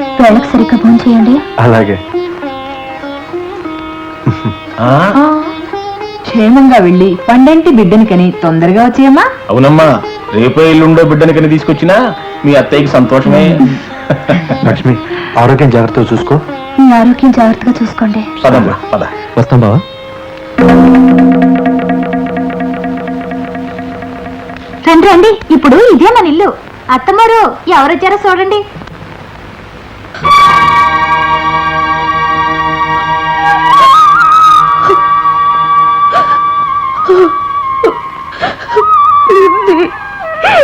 వేళకు సరిగ్గా ఫోన్ చేయండి. అలాగే. క్షేమంగా వెళ్ళి పండంటి బిడ్డని కని తొందరగా వచ్చేయమ్మా. అవునమ్మా రేపే ఇల్లుండో బిడ్డని కని తీసుకొచ్చినా మీ అత్తయ్యకి సంతోషమే. లక్ష్మి ఆరోగ్యం జాగ్రత్తగా చూసుకో. మీ ఆరోగ్యం జాగ్రత్తగా చూసుకోండి. పదమ్మా పద. వస్తాం బావా. రండి రండి. ఇప్పుడు ఇదే మన ఇల్లు. అత్తమారు ఎవరొచ్చారో చూడండి.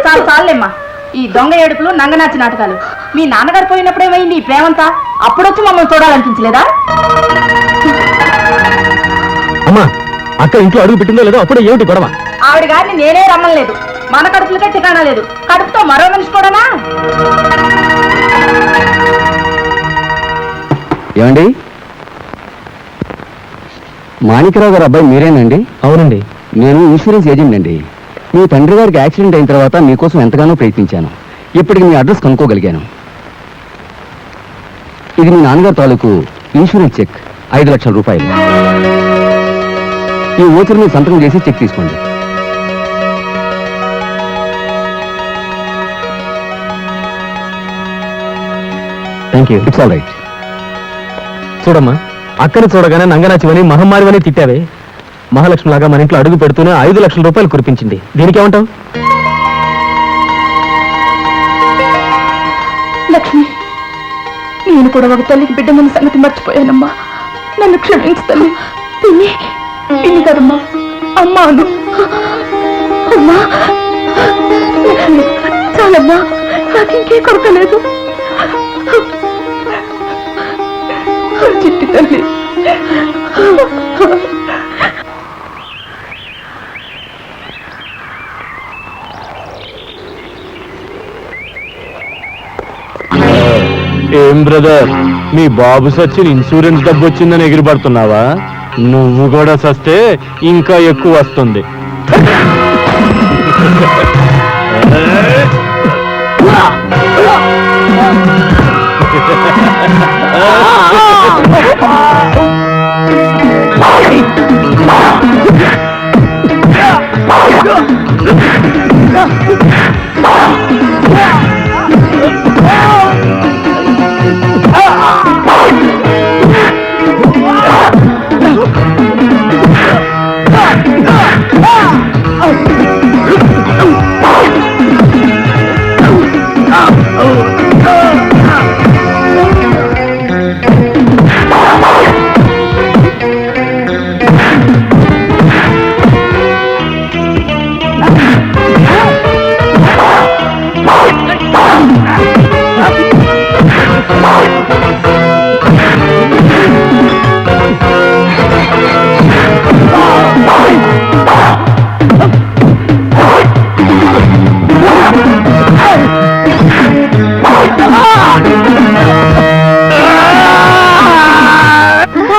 చాలు చాలులేమ్మా. ఈ దొంగ ఏడుపులు నంగనాచి నాటకాలు. మీ నాన్నగారు పోయినప్పుడు ఏమైంది ఈ ప్రేమంతా? అప్పుడొచ్చి మమ్మల్ని చూడాలనిపించలేదా? అమ్మా అక్క ఇంట్లో అడుగు పెట్టిందో లేదో అప్పుడే ఏమిటి గొడవ? ఆవిడ గారిని నేనే రమ్మలేదు మన కడుపులకే ఠికానా లేదు. కడుపుతో మరో మనిషి కూడానా? ఏమండి? మాణికరావు గారు అబ్బాయి మీరేనండి? అవునండి. నేను ఇన్సూరెన్స్ ఏజెంట్ అండి మీ తండ్రి గారికి యాక్సిడెంట్ అయిన తర్వాత మీకోసం ఎంతగానో ప్రయత్నించాను. ఇప్పటికి మీ అడ్రస్ కనుక్కోగలిగాను. ఇది మీ నాన్నగారు తాలూకు ఇన్సూరెన్స్ చెక్. ఐదు లక్షల రూపాయలు. ఈ ఓచర్ మీరు సంతకం చేసి చెక్ తీసుకోండి. Thank you it's all right చూడమ్మా అక్కని చూడగానే నంగనాచివని మహమ్మారివని తిట్టావే. మహాలక్ష్మి లాగా మన ఇంట్లో అడుగు పెడుతూనే ఐదు లక్షల రూపాయలు కురిపించింది. దీనికి ఏమంటావు? లక్ష్మి నేను కూడా ఒక తల్లికి బిడ్డమన్న సంగతి మర్చిపోయానమ్మా. నన్ను క్షమించు తల్లి పిన్ని పిన్ని కదమ్మా. అమ్మా అను. అమ్మా. లక్ష్మి చాలమ్మా. నాకు ఇంకే కొరకలేదు చిట్టి తల్లి. ఏం బ్రదర్? మీ బాబు సచిన్ ఇన్సూరెన్స్ డబ్బు వచ్చిందని ఎగిరిపడుతున్నావా? నువ్వు కూడా సస్తే ఇంకా ఎక్కువ వస్తుంది.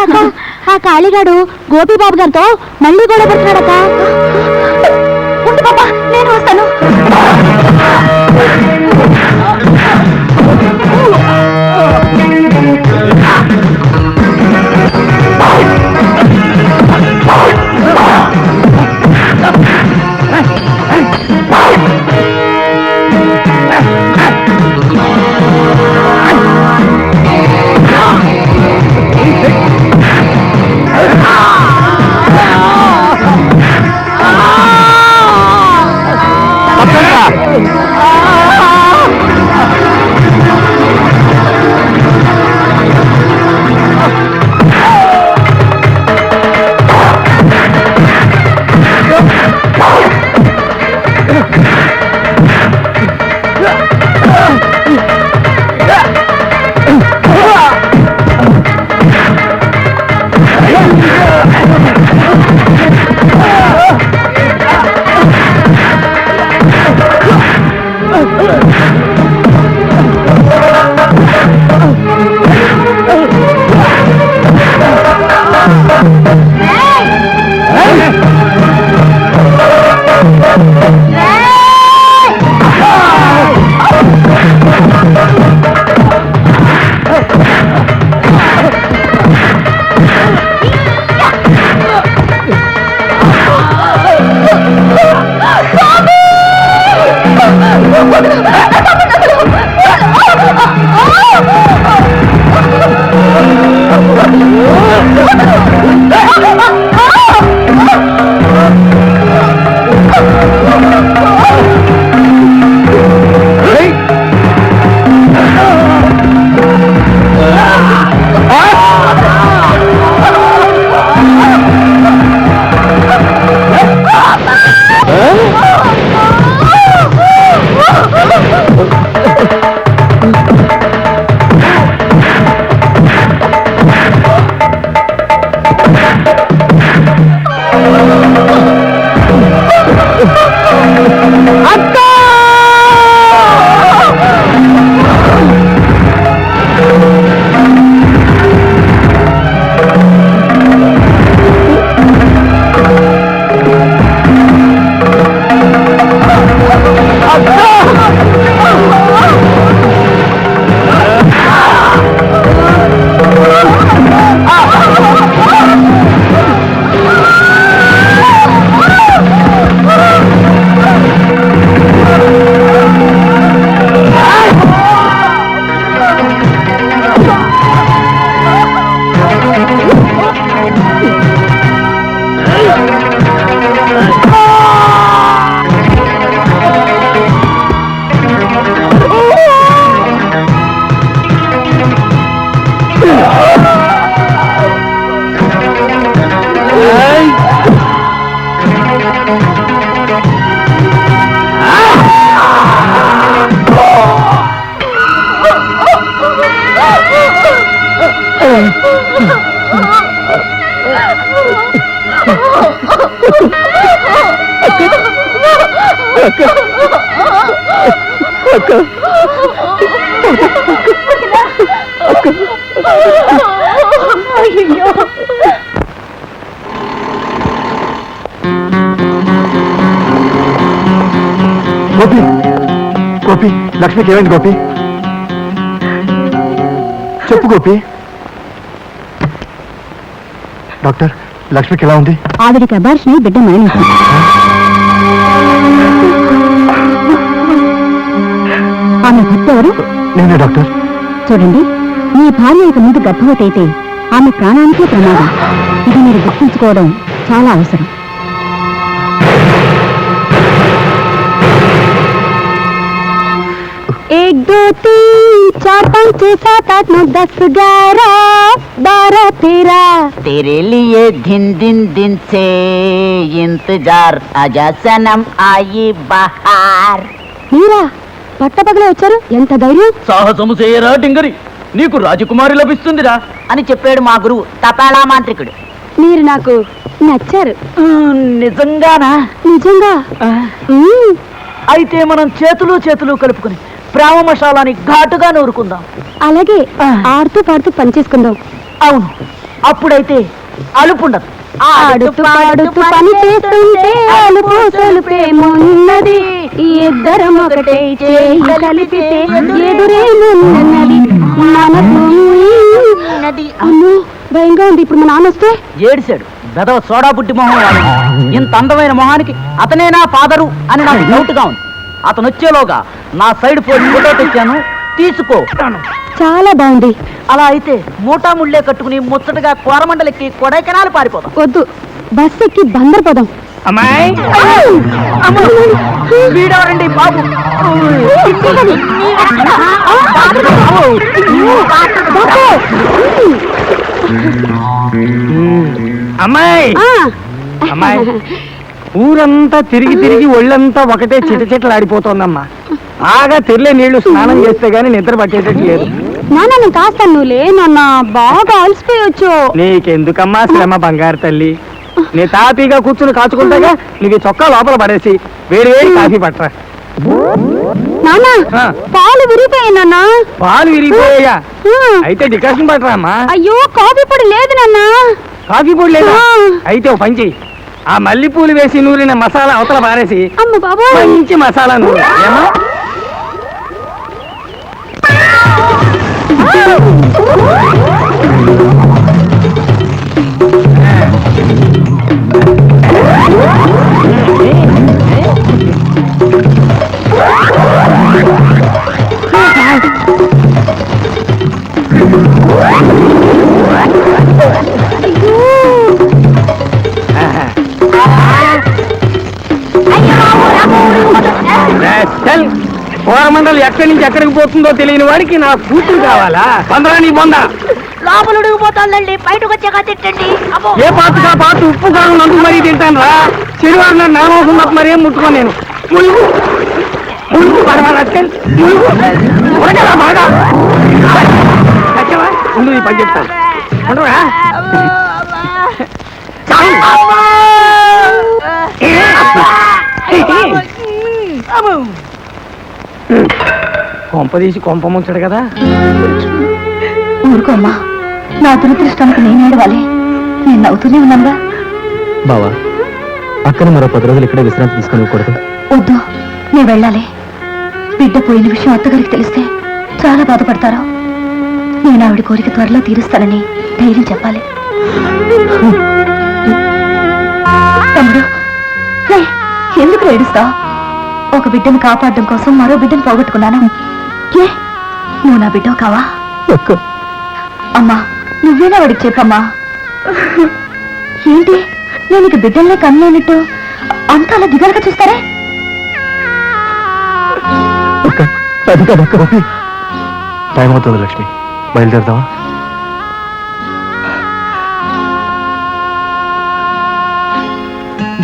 అక్క, ఆ కాళీగాడు గోపిబాబు గారితో మళ్ళీ గొడవ పెడుతున్నాడక్క. నేను వస్తాను. అక్క అక్క అక్క అయ్యో గోపి గోపి లక్ష్మికి ఏమైంది గోపి? చెప్పు గోపి. డాక్టర్ లక్ష్మికి ఎలా ఉంది? ఆవిడికి అబార్షన్ బిడ్డ మరణించింది ఆమె భర్త ఎవరు? నేనే డాక్టర్. చూడండి మీ భార్య ఇక ముందు గర్భవతి అయితే ఆమె ప్రాణానికే ప్రమాదం. ఇది మీరు గుర్తుంచుకోవడం చాలా అవసరం. एक दो तीन चार पाँच छः सात आठ नौ दस ग्यारह बारह तेरह तेरे लिए दिन दिन दिन से इंतजार आजा सनम आई बहार మీరా పట్టపగలే వచ్చారు ఎంత ధైర్యం సాహసము చేయరా టింగరి నీకు రాజకుమారి లభిస్తుందిరా అని చెప్పాడు మా గురువు తపాలా మాంత్రికుడు మీరు నాకు నచ్చారు నిజంగానా నిజంగా మ్మ్. అయితే మనం చేతులు చేతులు కలుపుకుని ప్రేమ మసాలాని ఘాటుగా నూరుకుందాం. అలాగే ఆడుతూ పాడుతూ పని చేసుకుందాం. అవును. అప్పుడైతే అలుపుండదు. ఆడుతూ పాడుతూ పని చేస్తుంటే అలుపు సలుపేమున్నది ఈ ఇద్దరం ఒకటే చేయి కలిపితే ఎదురేమున్నది మనకు అమ్మో భయంగా ఉంది. ఇప్పుడు మా నాన్న వస్తే? ఏడిశాడు. బెదవ సోడా బుడ్డి మొహం. ఇంత అందమైన మొహానికి అతనేనా ఫాదరు అని నాకు డౌట్గా ఉంది. అతను వచ్చేలోగా నా సైడ్ పోయి ఫోటో తెచ్చాను. తీసుకో. చాలా బాగుంది. అలా అయితే మూటా ముళ్ళే కట్టుకుని ముచ్చటగా కోరమండలెక్కి కొడైకెనాలు పారిపోదాం. వద్దు. బస్ ఎక్కి బందర్ అమ్మాయి? వీడెవరండి బాబు? అమ్మాయి? అమ్మాయి? ఊరంతా తిరిగి తిరిగి ఒళ్ళంతా ఒకటే చిట చిటలాడిపోతోందమ్మా. బాగా తెల్లే నీళ్ళు స్నానం చేస్తే గానీ నిద్ర పట్టేటట్టు లేదు. నాన్న నేను కాస్తాను నువ్వులే నాన్న. బాగా అలసిపోయొచ్చు. నీకెందుకమ్మా శ్రమ బంగారు తల్లి? నీ తాపీగా కూర్చుని కాచుకుంటాగా నీకు చొక్కా లోపల పడేసి వేడి వేడి కాఫీ పట్టరా. నాన్న. పాలు విరిగిపోయాయి నాన్న. పాలు విరిగిపోయా ఆ. అయితే డికాషన్ పట్టరా అమ్మా అయ్యో కాఫీ పొడి లేదు నాన్న. కాఫీ పొడి లేదా. అయితే ఓ పని చెయ్యి. ఆ మల్లెపూలు వేసి నూరిన మసాలా అవతల పారేసి అమ్మ బాబా మంచి మసాలా నూరు. ఏమా? ఎక్కడికి పోతుందో తెలియని వాడికి నా కూతురు కావాలా పందరా నీ బొంద లోపల ఉడిగిపోతుందండి బయటకు వచ్చాక తిట్టండి అబ్బో ఏ పాతగా పాత ఉప్పు కారం నందుకు మరీ తింటాను రా శనివారం నాడు నామోసం తప్ప మరేం ముట్టుకోను నేను ములుగు ములుగు పరమాత్మ ములుగు ఉరకరా బాగా చచ్చావా? ఉండు నీ పని చెప్తాను ఉండవా? చాలు. ఏ? కొంప తీసి కొంప ముంచడు కదా. ఊరుకోమ్మా. నా దురదృష్టానికి నేను ఏడవాలి. నేను నవ్వుతూనే ఉన్నానుగా. బావా అక్కను మరో పది రోజులు ఇక్కడే విశ్రాంతి తీసుకోనివ్వకూడదు వద్దు నేను వెళ్ళాలి. బిడ్డ పోయిన విషయం అత్తగారికి తెలిస్తే చాలా బాధపడతారు. నేను ఆవిడ కోరిక త్వరలో తీరుస్తానని ధైర్యం చెప్పాలి. తమ్ముడు ఎందుకు ఏడుస్తావు? ఒక బిడ్డను కాపాడడం కోసం మరో బిడ్డను పోగొట్టుకున్నాను? ఏ? నువ్వు నా బిడ్డవు కావా? అమ్మా నువ్వేనా వాడికి చెప్పమ్మా? ఏంటి? నేను ఇక బిడ్డల్నే కన్నేనట్టు అంత అలా దిగాలుగా చూస్తారే? అది కాదక్క టైం అవుతుంది లక్ష్మి. బయలుదేరదామా?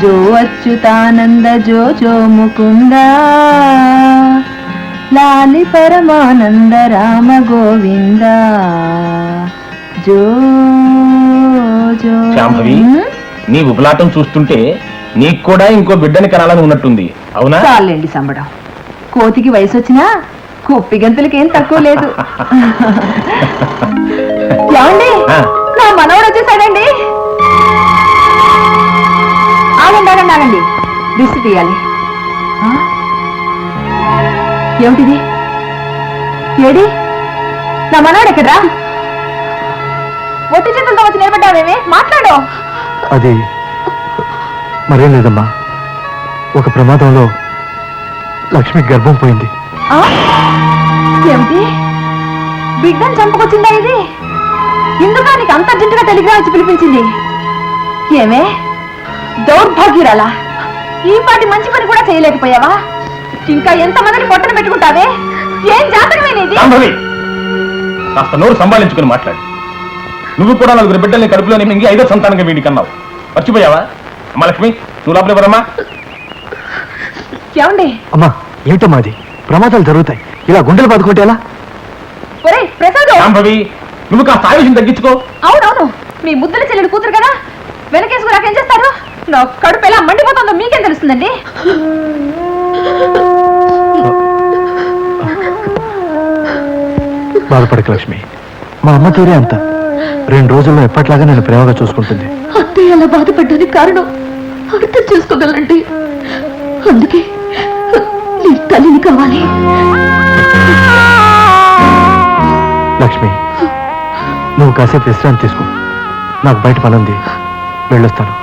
జో అచ్యుతానంద జో జో ముకుంద. లాలి పరమానంద రామ గోవింద. జో జో. శాంభవి నీ ఉపలాటం చూస్తుంటే నీకు కూడా ఇంకో బిడ్డని కనాలని ఉన్నట్టుంది. అవునా? చాలండి సంబడం. కోతికి వయసు వచ్చినా కుప్పి గంతులకి ఏం తక్కువ లేదు. ఏమండి? ఆ. నా మనవడు వచ్చేసాడండి. ఆగండి ఆగండి ఆగండి. దిష్టి తీయాలి ఆ? ఏమిటిది? ఏడి? నా మనవడు ఎక్కడ్రా? ఒట్టి చేతులతో వచ్చి నిలబడ్డావేమే? మాట్లాడు. అది మరేం లేదమ్మా. ఒక ప్రమాదంలో లక్ష్మి గర్భం పోయింది. ఆ? ఏమిటి? బిడ్డను చంపుకొచ్చిందా ఇది? ఇందుక నీకు అంత అర్జెంటుగా టెలిగ్రామ్ వచ్చి పిలిపించింది? ఏమే? దౌర్భాగ్యురాలా. ఈ పాటి మంచి పని కూడా చేయలేకపోయావా? ఇంకా ఎంత మందిని పొట్టన పెట్టుకుంటావే? ఏం జాతకమే నీది? శాంభవి కాస్త నోరు సంభాళించుకుని మాట్లాడు. నువ్వు కూడా నలుగురు బిడ్డల్ని కడుపులోనే మింగి ఐదో సంతానంగా వీడికి అన్నావు. మర్చిపోయావా? అమ్మా లక్ష్మి నువ్వు లోపల ఎవరమ్మా? ఏమండి? అమ్మా ఏమిటమ్మా అది ప్రమాదాలు జరుగుతాయి. ఇలా గుండెలు బాదుకుంటే ఎలా? ఒరే ప్రసాద్! శాంభవి నువ్వు కాస్త ఆయుషం తగ్గించుకో. అవునవును మీ ముద్దుల చెల్లెలు కూతురు కదా? వెనకేసుకు నాకేం చేస్తారు? నా కడుపు ఎలా మండిపోతుందో మీకేం తెలుస్తుందండి? బాధపడక లక్ష్మి. మా అమ్మ తీరే అంత. రెండు రోజుల్లో ఎప్పట్లాగా నేను ప్రేమగా చూసుకుంటుంది. అత్తయ్య అలా బాధపడ్డానికి కారణం అర్థం చేసుకోగలండి. అందుకే నీ తల్లిని కావాలి. లక్ష్మి నువ్వు కాసేపు విశ్రాంతి తీసుకో. నాకు బయట పనుంది. వెళ్ళొస్తాను.